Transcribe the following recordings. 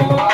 Música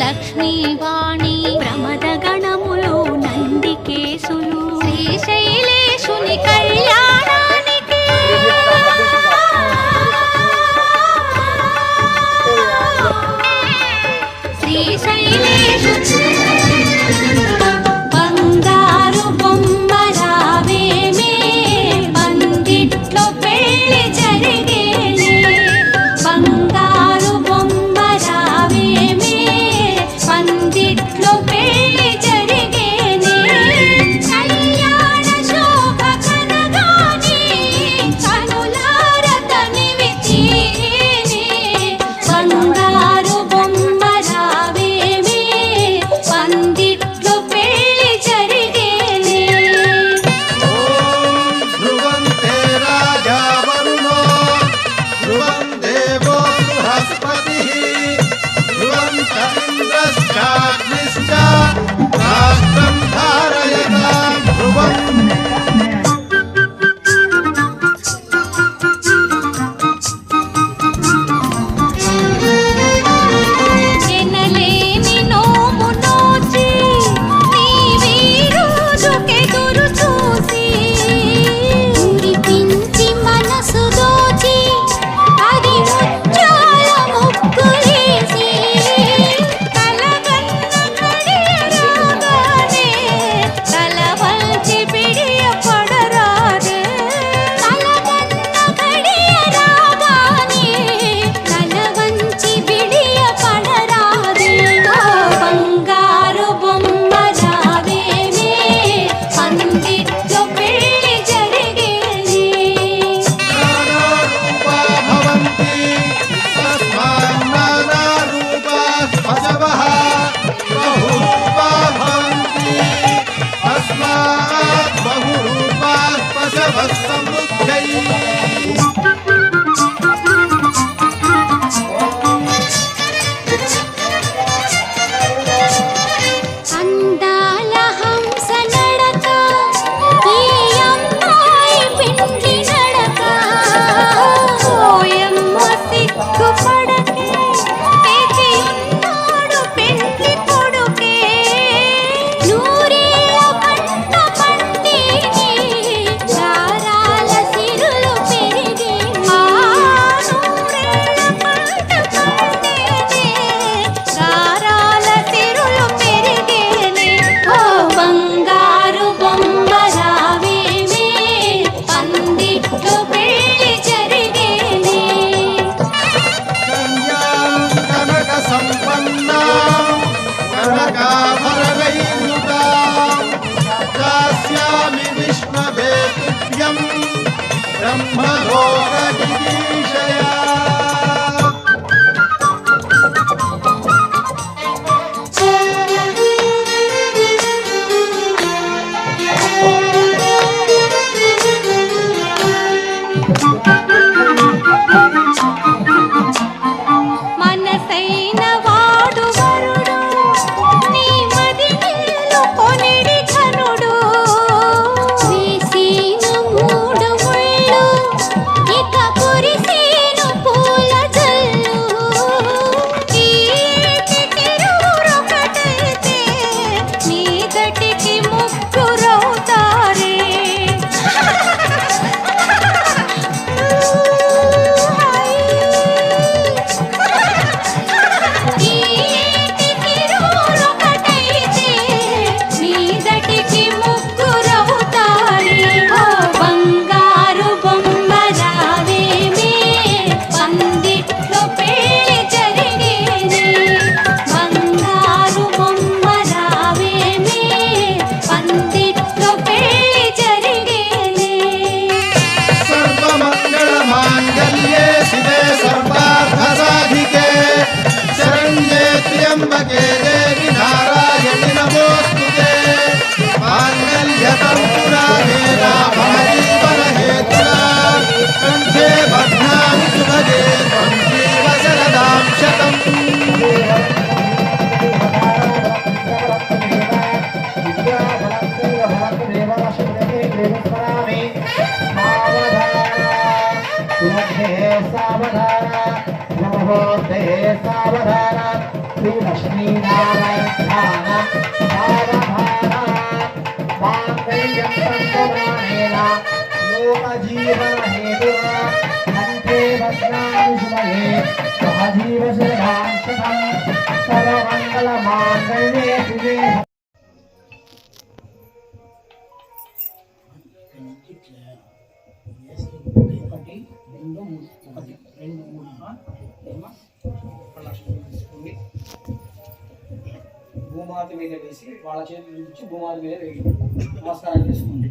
Lakshmi வாண Basta. శ్రీకావధార Sri Lakshmi Narayana మాంగళ్యం సంప్రదాయేన లోకజీవన హేతున కంఠే మూతి మీద వేసి వాళ్ళ చేతులు నుంచి భూమాల మీద వేసి నమస్కారం చేసుకోండి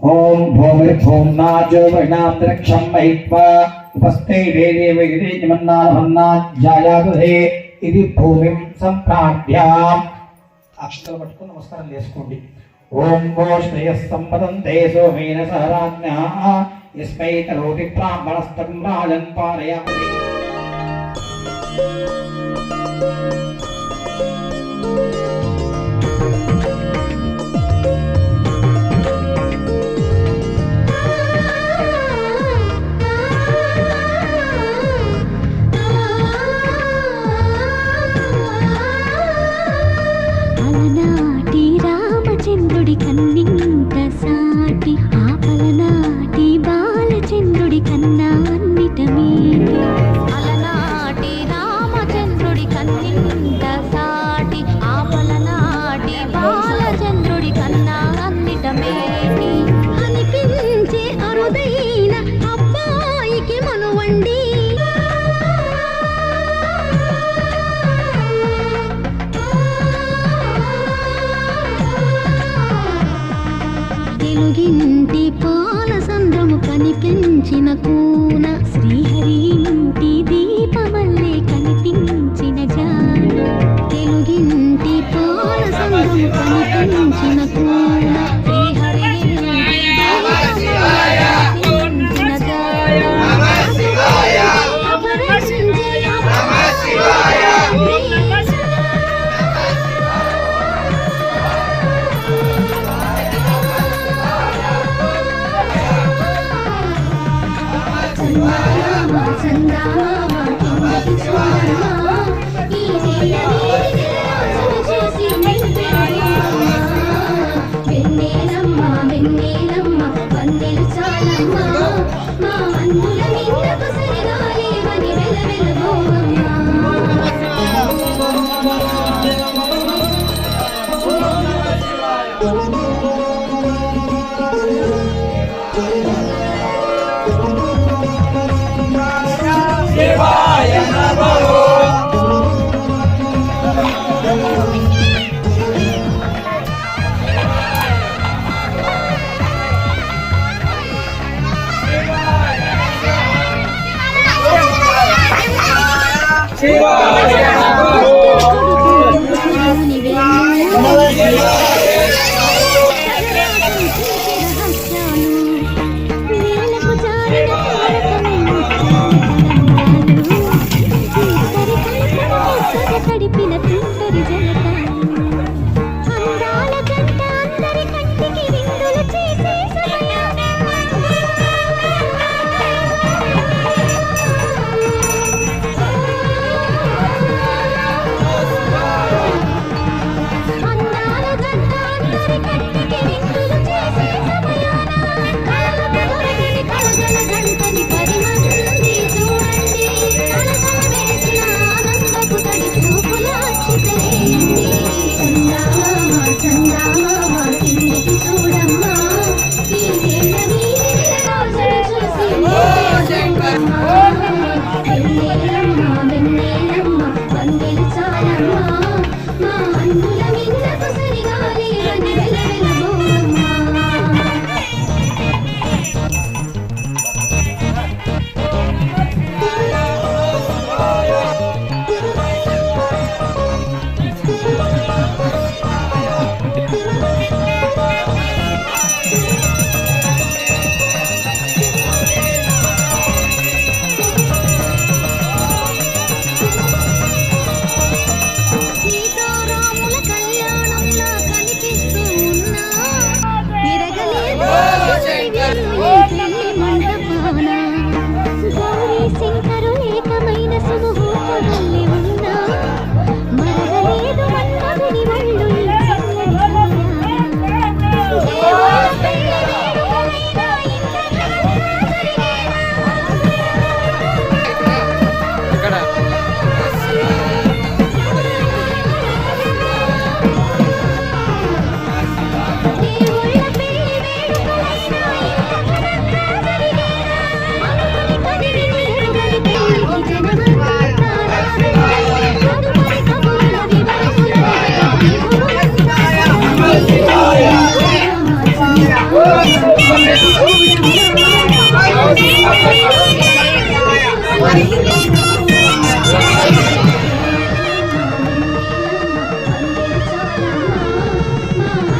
ఓం భూమి భూమ్నాజోనాం ద్రక్షం మహిత్వా ఉపస్థే దేవే వైదే నిమన్నాభన్నాధ్యాయాదుహే ఇది భూమిం సంప్రాప్య అక్షతలు పట్టుకుని నమస్కారం చేసుకోండి. ఓం భో శ్రేయస్సంపదంతే సోమేన సహరాజ్ఞ. యస్మై కరోతి బ్రాహ్మణస్తం రాజన్ పారయామి. 你 আছে